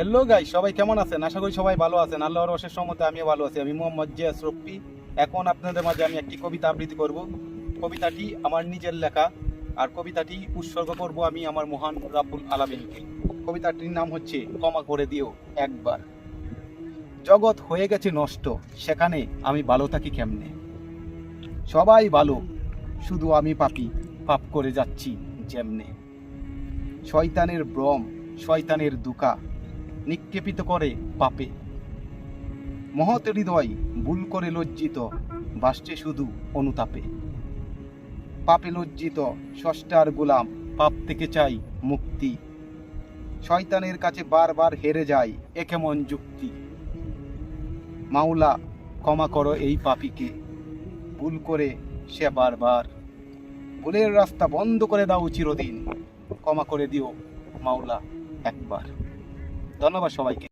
Hello guy সবাই কেমন আছেন? আশা করি সবাই ভালো আছেন। আল্লাহর অশেষ সম্মতে আমিও ভালো আছি। আমি মোহাম্মদ জিয়াস রফি এখন আপনাদের মাঝে আমি একটি কবিতা আবৃত্তি করব। কবিতাটি আমার নিজের লেখা, আর কবিতাটি উৎসর্গ করব আমি আমার মহান রাব্বুল আলামিনকে। কবিতাটির নাম হচ্ছে, ক্ষমা করে দিও একবার। জগৎ হয়ে গেছে নষ্ট, সেখানে আমি ভালো থাকি কেমনে? সবাই ভালো, শুধু আমি পাপি, পাপ করে যাচ্ছি যেমনে। শয়তানের ভ্রম শয়তানের দুকা নিক্ষেপিত করে পাপে। মহৎ হৃদয় ভুল করে লজ্জিত, বাসছে শুধু অনুতাপে। পাপে লজ্জিত ষষ্ঠার গোলাম পাপ থেকে চাই মুক্তি। শয়তানের কাছে বারবার হেরে যায় এ কেমন যুক্তি। মাওলা, ক্ষমা করো এই পাপিকে। ভুল করে সে বারবার। ভুলের রাস্তা বন্ধ করে দাও চিরদিন। ক্ষমা করে দিও মাওলা একবার। ধন্যবাদ সবাইকে।